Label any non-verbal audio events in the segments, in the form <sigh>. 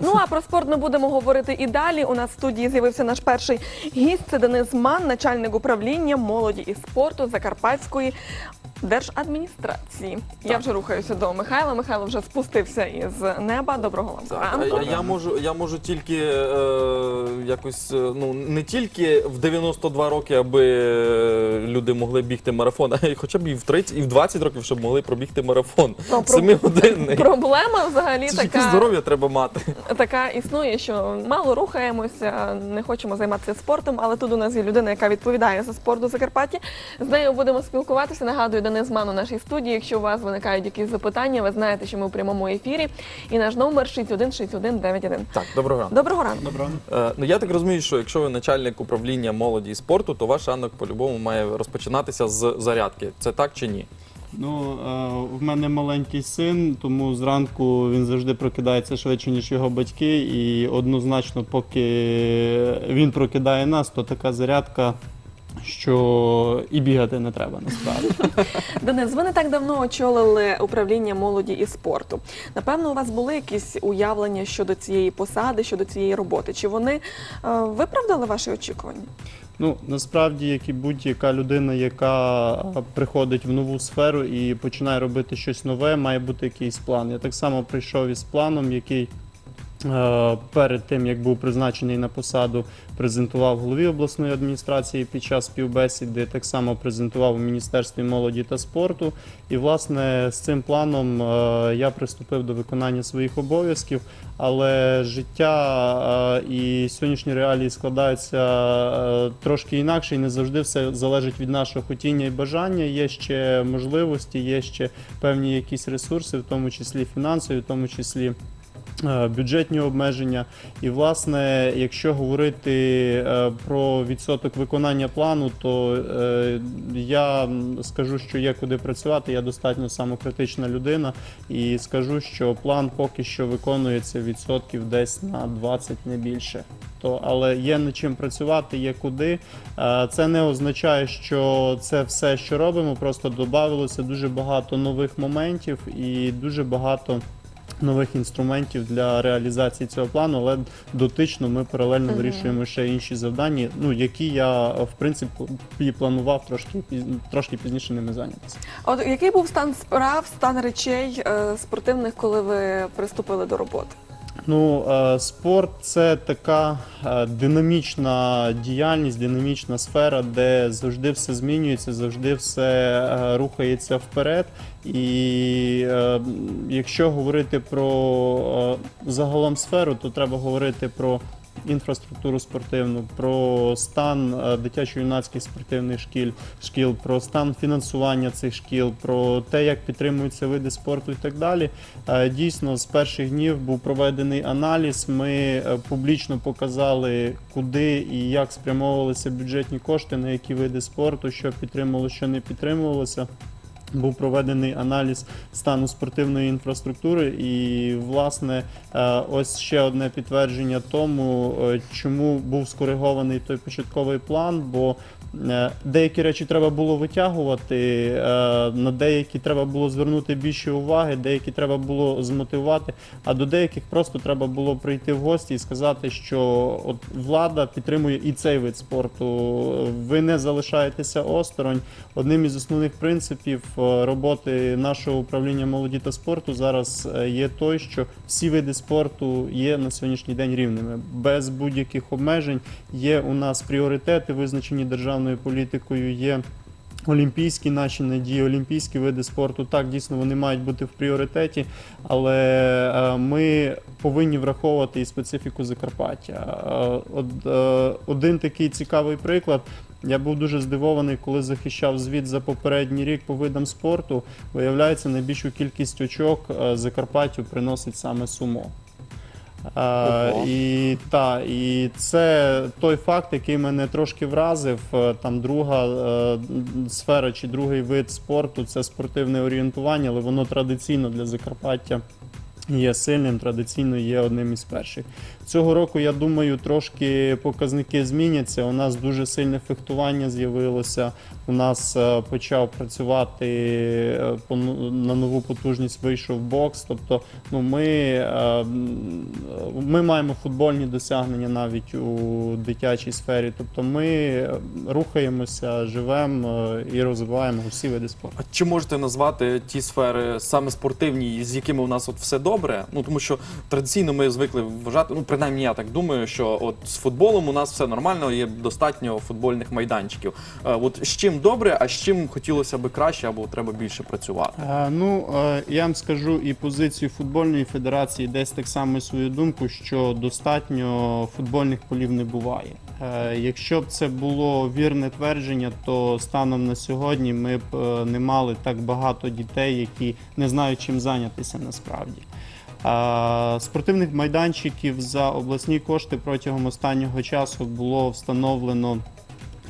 Ну а про спорт ми будемо говорити і далі. У нас в студії з'явився наш перший гість. Це Денис Ман, начальник управління молоді і спорту Закарпатської держадміністрації. Я вже рухаюся до Михайла. Михайло вже спустився із неба. Доброго вам ранку. а я можу, я можу тільки е, якось, е, ну не тільки в 92 роки, аби е, люди могли бігти марафон, а й хоча б і в 30, і в 20 років, щоб могли пробігти марафон. Ну, про- Семигодинний. Проблема взагалі Це ж яке така. здоров'я треба мати. така існує, що мало рухаємося, не хочемо займатися спортом, але тут у нас є людина, яка відповідає за спорт у Закарпатті. З нею будемо спілкуватися. Нагадую, Денис Ман у нашій студії. Якщо у вас виникають якісь запитання, ви знаєте, що ми у прямому ефірі. І наш номер 616191. Так, доброго ранку. Доброго ранку. Добро. Е, ну я так розумію, що якщо ви начальник управління молоді і спорту, то ваш ранок по-любому має розпочинатися з зарядки. Це так чи ні? Ну, в мене маленький син, тому зранку він завжди прокидається швидше, ніж його батьки. І однозначно, поки він прокидає нас, то така зарядка, що і бігати не треба насправді. <laughs> Денис, ви не так давно очолили управління молоді і спорту. Напевно, у вас були якісь уявлення щодо цієї посади, щодо цієї роботи. Чи вони е, виправдали ваші очікування? Ну, насправді, як і будь-яка людина, яка приходить в нову сферу і починає робити щось нове, має бути якийсь план. Я так само прийшов із планом, який перед тим, як був призначений на посаду, презентував голові обласної адміністрації під час співбесіди, так само презентував у Міністерстві молоді та спорту. І, власне, з цим планом е, я приступив до виконання своїх обов'язків, але життя е, і сьогоднішні реалії складаються е, трошки інакше, і не завжди все залежить від нашого хотіння і бажання. Є ще можливості, є ще певні якісь ресурси, в тому числі фінансові, в тому числі. Е, Бюджетні обмеження, і власне, якщо говорити е, про відсоток виконання плану, то е, я скажу, що є куди працювати. Я достатньо самокритична людина, і скажу, що план поки що виконується відсотків десь на 20, не більше. То, але є над чим працювати, є куди. Це не означає, що це все, що робимо. Просто додавалося дуже багато нових моментів і дуже багато. Нових інструментів для реалізації цього плану, але дотично ми паралельно Мгм. вирішуємо ще інші завдання, ну які я в принципі планував трошки трошки пізніше ними зайнятися. От який був стан справ, стан речей е, спортивних, коли ви приступили до роботи? Ну, е, спорт це така е, динамічна діяльність, динамічна сфера, де завжди все змінюється, завжди все е, рухається вперед. І якщо говорити про загалом сферу, то треба говорити про інфраструктуру спортивну, про стан е, дитячо-юнацьких спортивних шкіл, шкіл, про стан фінансування цих шкіл, про те, як підтримуються види спорту і так далі. Е, Дійсно, з перших днів був проведений аналіз. Ми е, публічно показали, куди і як спрямовувалися бюджетні кошти, на які види спорту, що підтримувалося, що не підтримувалося. Був проведений аналіз стану спортивної інфраструктури, і власне е, ось ще одне підтвердження тому, е, чому був скоригований той початковий план. Бо деякі речі треба було витягувати, е, на деякі треба було звернути більше уваги, деякі треба було змотивувати. А до деяких просто треба було прийти в гості і сказати, що от влада підтримує і цей вид спорту. Ви не залишаєтеся осторонь. Одним із основних принципів е, роботи нашого управління молоді та спорту зараз е, є той, що всі види спорту є на сьогоднішній день рівними, без будь-яких обмежень. Є у нас пріоритети, визначені державною політикою. Є Олімпійські наші надії, олімпійські види спорту, так дійсно вони мають бути в пріоритеті, але е, ми повинні враховувати і специфіку Закарпаття. Е, е, Один такий цікавий приклад. Я був дуже здивований, коли захищав звіт за попередній рік по видам спорту. Виявляється, найбільшу кількість очок Закарпаттю приносить саме сумо. Е, і, та, і це той факт, який мене трошки вразив. Е, Там друга е, сфера чи другий вид спорту це спортивне орієнтування, але воно традиційно для Закарпаття є сильним, традиційно є одним із перших. Цього року, я думаю, трошки показники зміняться. У нас дуже сильне фехтування з'явилося. У нас е, почав працювати е, на нову потужність вийшов бокс. Тобто, ну ми, е, ми маємо футбольні досягнення навіть у дитячій сфері. Тобто ми рухаємося, живемо і розвиваємо усі види спорту. А чи можете назвати ті сфери саме спортивні, з якими у нас от все добре? Ну тому що традиційно ми звикли вважати, ну принаймні я так думаю, що от з футболом у нас все нормально, є достатньо футбольних майданчиків. Е, От з чим добре, а з чим хотілося би краще або треба більше працювати? Е, Ну, е, я вам скажу і позицію футбольної федерації, десь так само свою думку, що достатньо футбольних полів не буває. Е, Якщо б це було вірне твердження, то станом на сьогодні ми б е, не мали так багато дітей, які не знають чим зайнятися насправді. Спортивних майданчиків за обласні кошти протягом останнього часу було встановлено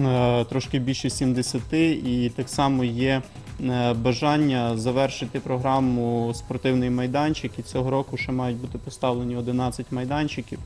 е, трошки більше 70, і так само є е, бажання завершити програму спортивний майданчик. І цього року ще мають бути поставлені 11 майданчиків.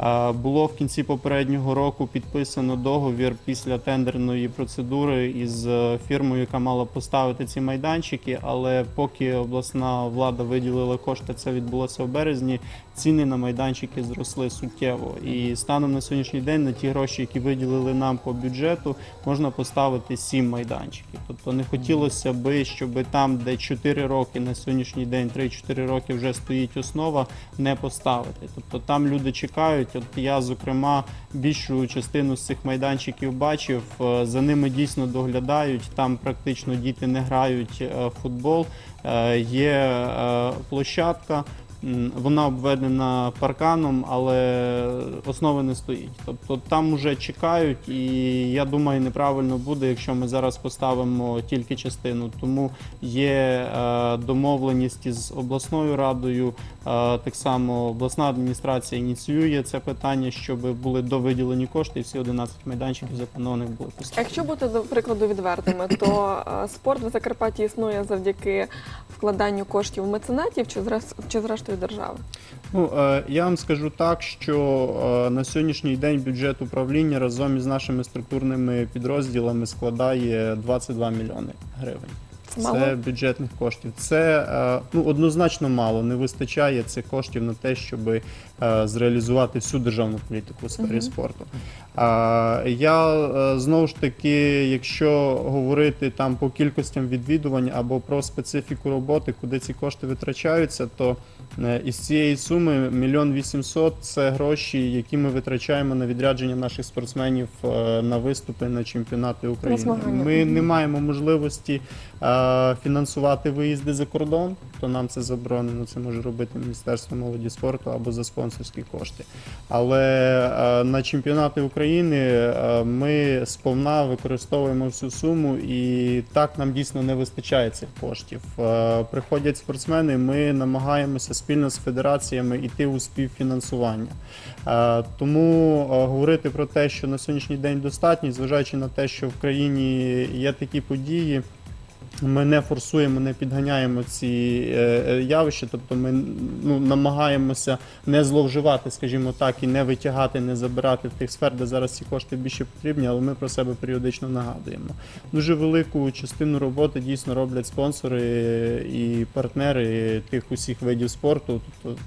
Е, Було в кінці попереднього року підписано договір після тендерної процедури із е, фірмою, яка мала поставити ці майданчики. Але поки обласна влада виділила кошти, це відбулося в березні. Ціни на майданчики зросли суттєво. І станом на сьогоднішній день на ті гроші, які виділили нам по бюджету, можна поставити 7 майданчиків. Тобто не хотілося би, щоб там, де 4 роки на сьогоднішній день, 3-4 роки вже стоїть основа, не поставити. Тобто там люди чекають. От я, зокрема, більшу частину з цих майданчиків бачив. Е, За ними дійсно доглядають. Там практично діти не грають е, в футбол. Е, Є площадка. Вона обведена парканом, але основи не стоїть. Тобто там вже чекають, і я думаю, неправильно буде, якщо ми зараз поставимо тільки частину. Тому є е, домовленість із обласною радою. Е, так само обласна адміністрація ініціює це питання, щоб були довиділені кошти, і всі 11 майданчиків запланованих були поставлені. Якщо бути до прикладу відвертими, то е, спорт в Закарпатті існує завдяки вкладанню коштів меценатів чи зрес- зрештою держави. Ну, е, я вам скажу так, що е, на сьогоднішній день бюджет управління разом із нашими структурними підрозділами складає 22 мільйони гривень. Це мало? Це бюджетних коштів. Це е, ну, однозначно мало. Не вистачає цих коштів на те, щоб е, зреалізувати всю державну політику у сфері Мгм. спорту. А, я е, знову ж таки, якщо говорити там по кількостям відвідувань або про специфіку роботи, куди ці кошти витрачаються, то із цієї суми мільйон вісімсот це гроші, які ми витрачаємо на відрядження наших спортсменів на виступи на чемпіонати України. Ми не маємо можливості фінансувати виїзди за кордон, то нам це заборонено. Це може робити Міністерство молоді спорту або за спонсорські кошти. Але е, на чемпіонати України е, ми сповна використовуємо всю суму, і так нам дійсно не вистачає цих коштів. Е, Приходять спортсмени, ми намагаємося спільно з федераціями йти у співфінансування. Тому говорити про те, що на сьогоднішній день достатньо, зважаючи на те, що в країні є такі події. Ми не форсуємо, не підганяємо ці е, е, явища, тобто ми ну, намагаємося не зловживати, скажімо так, і не витягати, не забирати в тих сфер, де зараз ці кошти більше потрібні, але ми про себе періодично нагадуємо. Дуже велику частину роботи дійсно роблять спонсори і партнери тих усіх видів спорту. Тобто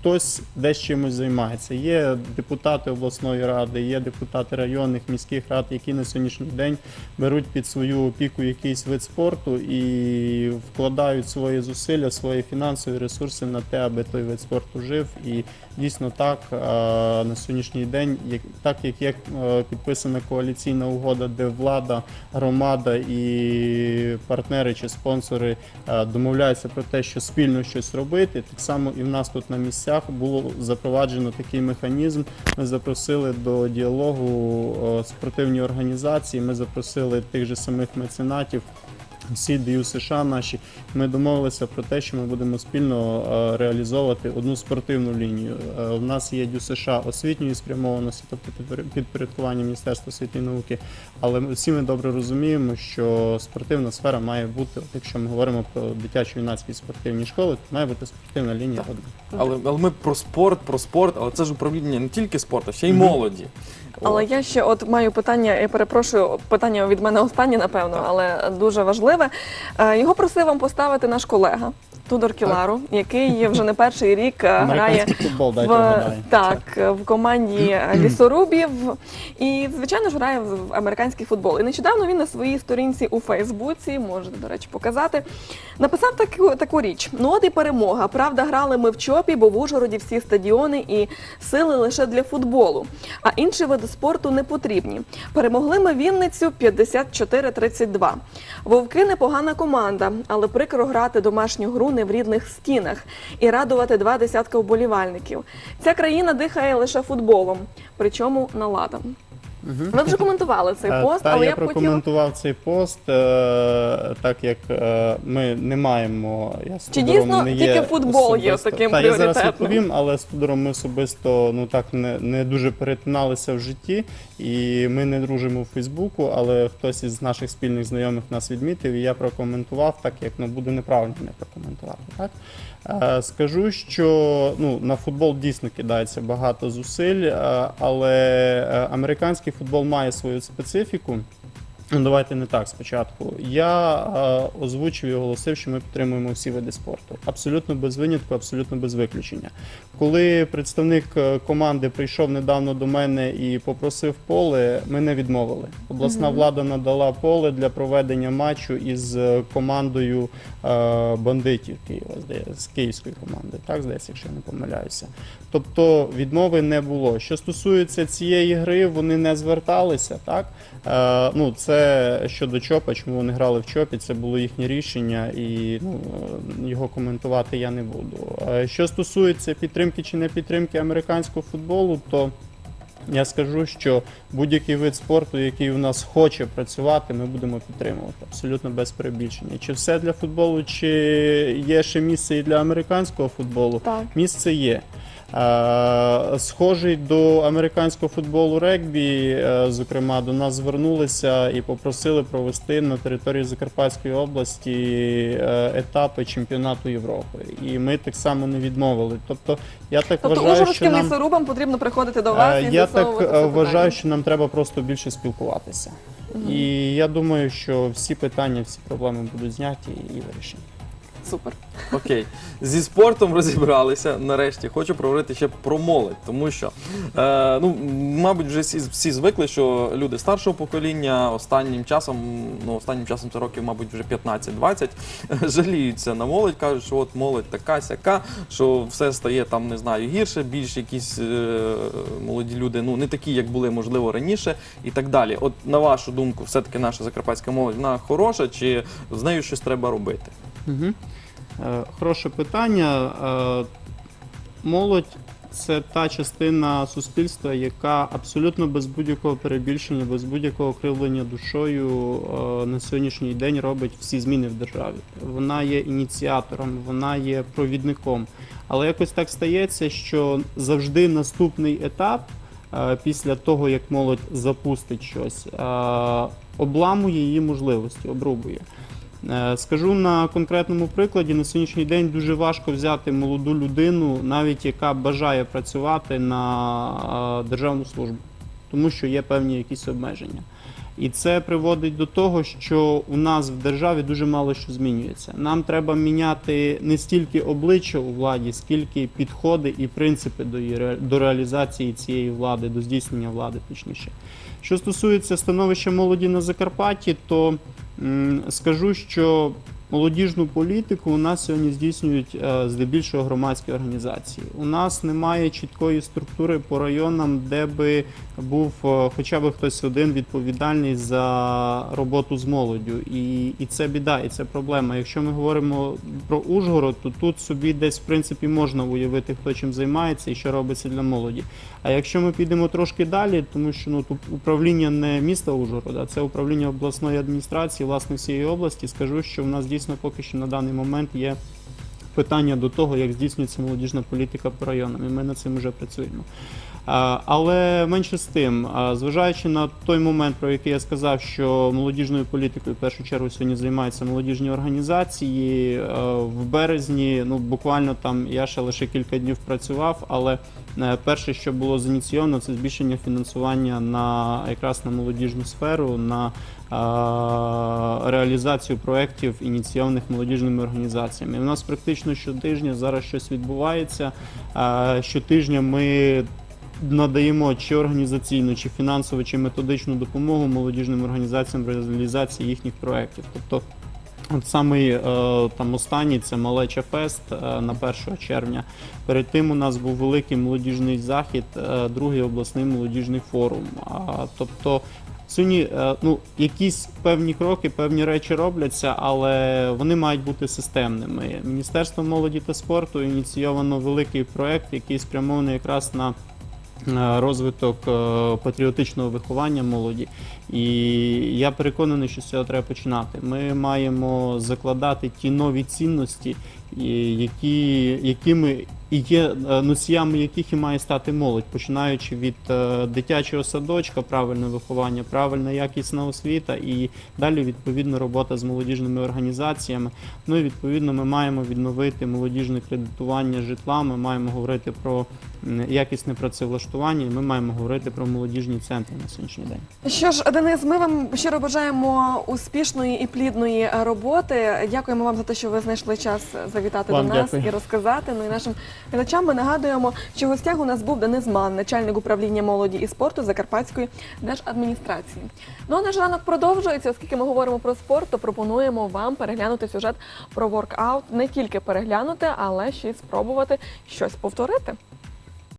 хтось десь чимось займається. Є депутати обласної ради, є депутати районних міських рад, які на сьогоднішній день беруть під свою опіку якийсь вид спорту і вкладають свої зусилля, свої фінансові ресурси на те, аби той вид спорту жив. І дійсно так на сьогоднішній день, так як є е, підписана коаліційна угода, де влада, громада і партнери чи спонсори е, домовляються про те, що спільно щось робити. Так само і в нас тут на місцях було запроваджено такий механізм. Ми запросили до діалогу е, спортивні організації. Ми запросили тих же самих меценатів. Всі ДЮ США наші, ми домовилися про те, що ми будемо спільно е, реалізовувати одну спортивну лінію. Е, У нас є ДЮ США освітньої спрямованості, тобто підпорядкування Міністерства освіти і науки. Але всі ми добре розуміємо, що спортивна сфера має бути, якщо ми говоримо про дитячо-юнацькі спортивні школи, то має бути спортивна лінія одна. Але, але ми про спорт, про спорт, але це ж управління не тільки спорту, ще й молоді. Але я ще от маю питання, я перепрошую, питання від мене останнє, напевно, але дуже важливе. Е, Його просив вам поставити наш колега Тудор Кілару, який вже не перший рік е, грає футбол, в, так, в команді лісорубів і, звичайно ж, грає в в американський футбол. І нещодавно він на своїй сторінці у Фейсбуці, можете, до речі, показати, написав таку, таку річ: ну от і перемога. Правда, грали ми в чопі, бо в Ужгороді всі стадіони і сили лише для футболу, а інші види спорту не потрібні. Перемогли ми Вінницю 54-32. Вовки непогана команда, але прикро грати домашню гру не в рідних стінах і радувати два десятка вболівальників. Ця країна дихає лише футболом, причому наладом. Ви вже коментували цей Е, пост, Та, але я я б хотіла. прокоментував цей пост, е, так як е, ми не маємо. Я Чи дійсно не тільки є футбол є таким Та, я зараз відповім, але з Тодором ми особисто ну так не, не дуже перетиналися в житті, і ми не дружимо в Фейсбуку, але хтось із наших спільних знайомих нас відмітив, і я прокоментував, так як ну буде неправильно не прокоментувати. Так Е, скажу, що ну на футбол дійсно кидається багато зусиль, е, але е, американський футбол має свою специфіку. Ну, давайте не так спочатку. Я е, озвучив і оголосив, що ми підтримуємо всі види спорту. Абсолютно без винятку, абсолютно без виключення. Коли представник е, команди прийшов недавно до мене і попросив поле, ми не відмовили. Обласна влада надала поле для проведення матчу із е, командою е, бандитів Києва, з київської команди, так здається, якщо я не помиляюся. Тобто відмови не було. Що стосується цієї гри, вони не зверталися, так? Е, ну, це щодо Чопа, чому вони грали в Чопі, це було їхнє рішення, і ну, його коментувати я не буду. Е, що стосується підтримки чи не підтримки американського футболу, то я скажу, що будь-який вид спорту, який у нас хоче працювати, ми будемо підтримувати абсолютно без перебільшення. Чи все для футболу, чи є ще місце і для американського футболу? Так. Місце є. Е, Схожий до американського футболу регбі, е, зокрема, до нас звернулися і попросили провести на території Закарпатської області е, етапи чемпіонату Європи. І ми так само не відмовили. Тобто, я так Тобто вважаю, що нам лісорубам потрібно приходити до вас і Я так вважаю, що нам треба просто більше спілкуватися. І я думаю, що всі питання, всі проблеми будуть зняті і вирішені. Супер. Окей, зі спортом розібралися. Нарешті хочу проговорити ще про молодь, тому що е, ну, мабуть, вже всі, всі звикли, що люди старшого покоління останнім часом, ну останнім часом це років, мабуть, вже 15-20, <laughs> жаліються на молодь, кажуть, що от молодь така сяка, що все стає там, не знаю, гірше, більш якісь е, молоді люди, ну не такі, як були, можливо, раніше, і так далі. От на вашу думку, все-таки наша закарпатська молодь вона хороша, чи з нею щось треба робити? Угу. Хороше питання. Е, молодь це та частина суспільства, яка абсолютно без будь-якого перебільшення, без будь-якого кривлення душою е, на сьогоднішній день робить всі зміни в державі. Вона є ініціатором, вона є провідником. Але якось так стається, що завжди наступний етап після того, як молодь запустить щось, обламує її можливості, обрубує. Е, Скажу на конкретному прикладі, на сьогоднішній день дуже важко взяти молоду людину, навіть яка бажає працювати на е, державну службу, тому що є певні якісь обмеження. І це приводить до того, що у нас в державі дуже мало що змінюється. Нам треба міняти не стільки обличчя у владі, скільки підходи і принципи до, її до реалізації цієї влади, до здійснення влади, точніше. Що стосується становища молоді на Закарпатті, то скажу, що Молодіжну політику у нас сьогодні здійснюють е, здебільшого громадські організації. У нас немає чіткої структури по районам, де би був е, хоча б хтось один відповідальний за роботу з молоддю. І, і це біда, і це проблема. Якщо ми говоримо про Ужгород, то тут собі десь в принципі можна уявити, хто чим займається і що робиться для молоді. А якщо ми підемо трошки далі, тому що ну тут управління не міста Ужгорода, це управління обласної адміністрації, власне всієї області. Скажу, що в нас дійсно поки що на даний момент є питання до того, як здійснюється молодіжна політика по районам, і ми над цим вже працюємо. Але менше з тим, зважаючи на той момент, про який я сказав, що молодіжною політикою в першу чергу сьогодні займаються молодіжні організації. В березні, ну буквально там я ще лише кілька днів працював, але е, перше, що було зініційовано, це збільшення фінансування на якраз на молодіжну сферу, на реалізацію проєктів, ініційованих молодіжними організаціями. У нас практично щотижня зараз щось відбувається. Щотижня ми надаємо чи організаційну, чи фінансову, чи методичну допомогу молодіжним організаціям в реалізації їхніх проєктів. Тобто От самий е, там останній це Малеча Фест е, на 1 червня. Перед тим у нас був великий молодіжний захід, е, другий обласний молодіжний форум. Тобто сьогодні ну, якісь певні кроки, певні речі робляться, але вони мають бути системними. Міністерство молоді та спорту ініційовано великий проект, який спрямований якраз на розвиток е, патріотичного виховання молоді. І я переконаний, що з цього треба починати. Ми маємо закладати ті нові цінності, які, якими і є е, носіями яких і має стати молодь, починаючи від е, дитячого садочка, правильне виховання, правильна якісна освіта і далі відповідно робота з молодіжними організаціями. Ну і відповідно ми маємо відновити молодіжне кредитування житла. Ми маємо говорити про якісне працевлаштування. і Ми маємо говорити про молодіжні центри на сьогоднішній день. Що ж, Денис, ми вам щиро бажаємо успішної і плідної роботи. Дякуємо вам за те, що ви знайшли час завітати Вам до нас дякую. і розказати. Ну і нашим глядачам ми нагадуємо, що в гостях у нас був Денис Ман, начальник управління молоді і спорту Закарпатської держадміністрації. Ну а наш ранок продовжується, оскільки ми говоримо про спорт, то пропонуємо вам переглянути сюжет про воркаут, не тільки переглянути, але ще й спробувати щось повторити.